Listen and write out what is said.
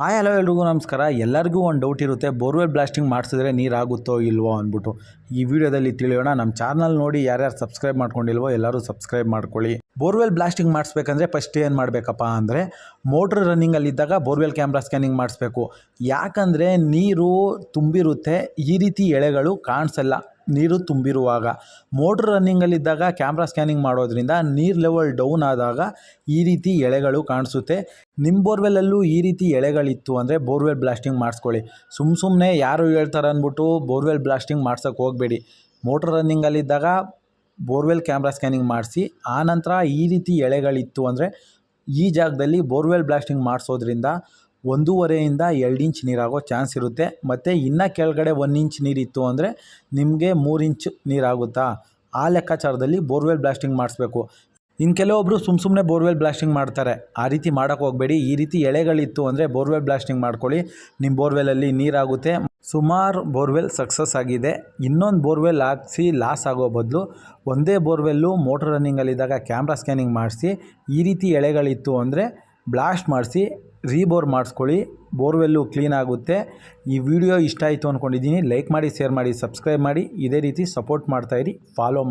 Hi, hello ಎಲ್ರಿಗೂ ನಮಸ್ಕಾರ. ಎಲ್ಲರಿಗೂ ಒಂದು ಡೌಟ್ ಇರುತ್ತೆ, ಬೋರ್ವೆಲ್ ಬ್ಲಾಸ್ಟಿಂಗ್ ಮಾಡಿಸಿದ್ರೆ ನೀರಾಗುತ್ತೋ ಇಲ್ವೋ ಅಂದ್ಬಿಟ್ಟು. ಈ ವಿಡಿಯೋದಲ್ಲಿ ತಿಳಿಯೋಣ ನಮ್ಮ ಚಾನಲ್ ನೋಡಿ ಯಾರ್ಯಾರು ಸಬ್ಸ್ಕ್ರೈಬ್ ಮಾಡ್ಕೊಂಡಿಲ್ವೋ ಎಲ್ಲರೂ ಸಬ್ಸ್ಕ್ರೈಬ್ ಮಾಡ್ಕೊಳ್ಳಿ. ಬೋರ್ವೆಲ್ ಬ್ಲಾಸ್ಟಿಂಗ್ ಮಾಡಿಸ್ಬೇಕಂದ್ರೆ ಫಸ್ಟ್ ಏನು ಮಾಡಬೇಕಪ್ಪ ಅಂದರೆ ಮೋಟ್ರ್ ರನ್ನಿಂಗಲ್ಲಿದ್ದಾಗ ಬೋರ್ವೆಲ್ ಕ್ಯಾಮ್ರಾ ಸ್ಕ್ಯಾನಿಂಗ್ ಮಾಡಿಸ್ಬೇಕು. ಯಾಕಂದರೆ ನೀರು ತುಂಬಿರುತ್ತೆ, ಈ ರೀತಿ ಎಳೆಗಳು ಕಾಣಿಸಲ್ಲ. ನೀರು ತುಂಬಿರುವಾಗ. ಮೋಟ್ರ್ ರನ್ನಿಂಗಲ್ಲಿದ್ದಾಗ ಕ್ಯಾಮ್ರಾ ಸ್ಕ್ಯಾನಿಂಗ್ ಮಾಡೋದ್ರಿಂದ ನೀರು ಲೆವೆಲ್ ಡೌನ್ ಆದಾಗ ಈ ರೀತಿ ಎಳೆಗಳು ಕಾಣಿಸುತ್ತೆ. ನಿಮ್ಮ ಬೋರ್ವೆಲ್ಲಲ್ಲೂ ಈ ರೀತಿ ಎಳೆಗಳಿತ್ತು ಅಂದರೆ ಬೋರ್ವೆಲ್ ಬ್ಲಾಸ್ಟಿಂಗ್ ಮಾಡಿಸ್ಕೊಳ್ಳಿ. ಸುಮ್ಮ ಸುಮ್ಮನೆ ಯಾರು ಹೇಳ್ತಾರೆ ಅಂದ್ಬಿಟ್ಟು ಬೋರ್ವೆಲ್ ಬ್ಲಾಸ್ಟಿಂಗ್ ಮಾಡ್ಸೋಕ್ಕೆ ಹೋಗಬೇಡಿ. ಮೋಟ್ರ್ ರನ್ನಿಂಗಲ್ಲಿದ್ದಾಗ ಬೋರ್ವೆಲ್ ಕ್ಯಾಮ್ರಾ ಸ್ಕ್ಯಾನಿಂಗ್ ಮಾಡಿಸಿ ಆನಂತರ ಈ ರೀತಿ ಎಳೆಗಳಿತ್ತು ಅಂದರೆ ಈ ಜಾಗದಲ್ಲಿ ಬೋರ್ವೆಲ್ ಬ್ಲಾಸ್ಟಿಂಗ್ ಮಾಡಿಸೋದ್ರಿಂದ ಒಂದೂವರೆಯಿಂದ ಎರಡು ಇಂಚ್ ನೀರಾಗೋ ಚಾನ್ಸ್ ಇರುತ್ತೆ. ಮತ್ತು ಇನ್ನು ಕೆಳಗಡೆ ಒನ್ ಇಂಚ್ ನೀರಿತ್ತು ಅಂದರೆ ನಿಮಗೆ ಮೂರು ಇಂಚ್ ನೀರಾಗುತ್ತಾ ಆ ಲೆಕ್ಕಾಚಾರದಲ್ಲಿ ಬೋರ್ವೆಲ್ ಬ್ಲಾಸ್ಟಿಂಗ್ ಮಾಡಿಸ್ಬೇಕು. ಇನ್ನು ಕೆಲವೊಬ್ಬರು ಸುಮ್ಮ ಸುಮ್ಮನೆ ಬೋರ್ವೆಲ್ ಬ್ಲಾಸ್ಟಿಂಗ್ ಮಾಡ್ತಾರೆ. ಆ ರೀತಿ ಮಾಡೋಕ್ಕೆ ಹೋಗಬೇಡಿ. ಈ ರೀತಿ ಎಳೆಗಳಿತ್ತು ಅಂದರೆ ಬೋರ್ವೆಲ್ ಬ್ಲಾಸ್ಟಿಂಗ್ ಮಾಡ್ಕೊಳ್ಳಿ. ನಿಮ್ಮ ಬೋರ್ವೆಲಲ್ಲಿ ನೀರಾಗುತ್ತೆ ಸುಮಾರು ಬೋರ್ವೆಲ್ ಸಕ್ಸಸ್ ಆಗಿದೆ. ಇನ್ನೊಂದು ಬೋರ್ವೆಲ್ ಹಾಕ್ಸಿ ಲಾಸ್ ಆಗೋ ಬದಲು ಒಂದೇ ಬೋರ್ವೆಲ್ಲು ಮೋಟ್ರ್ ರನ್ನಿಂಗಲ್ಲಿದ್ದಾಗ ಕ್ಯಾಮ್ರಾ ಸ್ಕ್ಯಾನಿಂಗ್ ಮಾಡಿಸಿ ಈ ರೀತಿ ಎಳೆಗಳಿತ್ತು ಅಂದರೆ ಬ್ಲಾಸ್ಟ್ ಮಾಡಿಸಿ ರೀಬೋರ್ ಮಾಡಿಸ್ಕೊಳ್ಳಿ, ಬೋರ್ವೆಲ್ಲು ಕ್ಲೀನ್ ಆಗುತ್ತೆ. ಈ ವಿಡಿಯೋ ಇಷ್ಟ ಆಯಿತು ಅಂದ್ಕೊಂಡಿದ್ದೀನಿ ಲೈಕ್ ಮಾಡಿ, ಶೇರ್ ಮಾಡಿ, ಸಬ್ಸ್ಕ್ರೈಬ್ ಮಾಡಿ, ಇದೇ ರೀತಿ ಸಪೋರ್ಟ್ ಮಾಡ್ತಾಯಿರಿ ಫಾಲೋ ಮಾಡಿ.